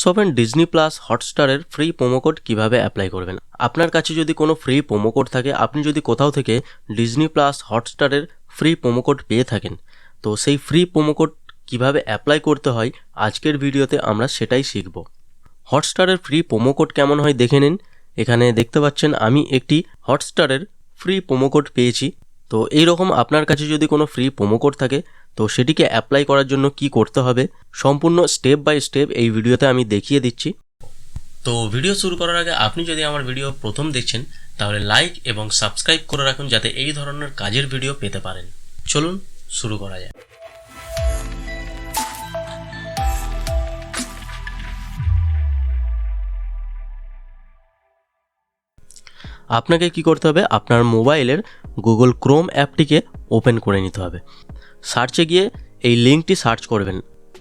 সোভেন Disney plus হটস্টারের free promo code কীভাবে apply করবেন? আপনার কাছে যদি কোনো ফ্রি প্রোমো কোড থাকে, আপনি যদি কোথাও থেকে ডিজনি প্লাস হটস্টারের ফ্রি প্রোমো কোড পেয়ে থাকেন, তো সেই ফ্রি প্রোমো কোড কীভাবে অ্যাপ্লাই করতে হয়, আজকের ভিডিওতে আমরা সেটাই শিখব। হটস্টারের ফ্রি প্রোমো কোড কেমন হয় দেখে নিন। এখানে দেখতে পাচ্ছেন, আমি একটি হটস্টারের ফ্রি প্রোমো কোড পেয়েছি। তো এই রকম আপনার কাছে যদি কোনো ফ্রি প্রোমো কোড থাকে তো সেটিকে অ্যাপ্লাই করার জন্য কি করতে হবে, সম্পূর্ণ স্টেপ বাই স্টেপ এই ভিডিওতে আমি দেখিয়ে দিচ্ছি। তো ভিডিও শুরু করার আগে আপনি যদি আমার ভিডিও প্রথম দেখছেন, তাহলে লাইক এবং সাবস্ক্রাইব করে রাখুন যাতে এই ধরনের কাজের ভিডিও পেতে পারেন। চলুন শুরু করা যায় আপনাকে কি করতে হবে? আপনার মোবাইলের গুগল ক্রোম অ্যাপটিকে ওপেন করে নিতে হবে। সার্চে গিয়ে এই লিঙ্কটি সার্চ করবেন।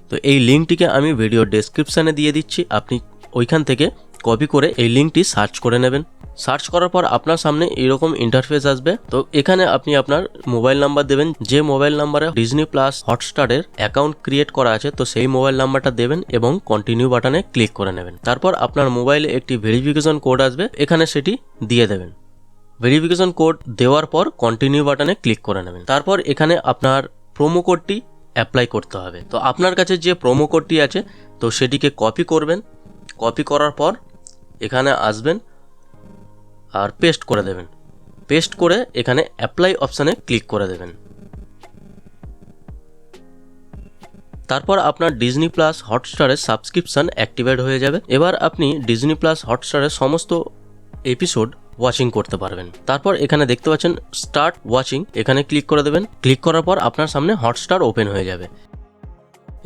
তো এই লিঙ্কটিকে আমি ভিডিও ডেসক্রিপশানে দিয়ে দিচ্ছি। আপনি ওইখান থেকে কপি করে এই লিঙ্কটি সার্চ করে নেবেন। সার্চ করার পর আপনার সামনে এরকম ইন্টারফেস আসবে। তো এখানে আপনি আপনার মোবাইল নাম্বার দেবেন। যে মোবাইল নাম্বারে ডিজনি প্লাস হটস্টারের অ্যাকাউন্ট ক্রিয়েট করা আছে, তো সেই মোবাইল নাম্বারটা দেবেন এবং কন্টিনিউ বাটনে ক্লিক করে নেবেন। তারপর আপনার মোবাইলে একটি ভেরিফিকেশন কোড আসবে। এখানে সেটি দিয়ে দেবেন। ভেরিফিকেশন কোড দেওয়ার পর কন্টিনিউ বাটনে ক্লিক করে নেবেন। তারপর এখানে আপনার প্রোমো কোডটি অ্যাপ্লাই করতে হবে। তো আপনার কাছে যে প্রোমো কোডটি আছে, তো সেটিকে কপি করবেন। কপি করার পর এখানে আসবেন আর পেস্ট করে দেবেন। পেস্ট করে এখানে অ্যাপ্লাই অপশানে ক্লিক করে দেবেন। তারপর আপনার ডিজনি প্লাস হটস্টারের সাবস্ক্রিপশন অ্যাক্টিভেট হয়ে যাবে। এবার আপনি ডিজনি প্লাস হটস্টারের সমস্ত এপিসোড ওয়াচিং করতে পারবেন। তারপর এখানে দেখতে পাচ্ছেন স্টার্ট ওয়াচিং এখানে ক্লিক করে দেবেন। ক্লিক করার পর আপনার সামনে হটস্টার ওপেন হয়ে যাবে।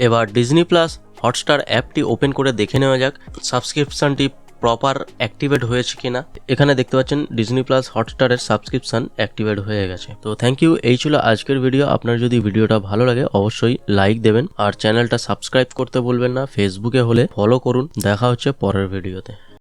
এবার ডিজনি প্লাস হটস্টার অ্যাপটি ওপেন করে দেখে নেওয়া যাক সাবস্ক্রিপশনটি প্রপার অ্যাক্টিভেট হয়েছে কিনা। এখানে দেখতে পাচ্ছেন ডিজনি প্লাস হটস্টারের সাবস্ক্রিপশন অ্যাক্টিভেট হয়ে গেছে। তো থ্যাংক ইউ এই ছিল আজকের ভিডিও আপনার যদি ভিডিওটা ভালো লাগে, অবশ্যই লাইক দেবেন। আর চ্যানেলটা সাবস্ক্রাইব করতে বলবেন না ফেসবুকে হলে ফলো করুন। দেখা হচ্ছে পরের ভিডিওতে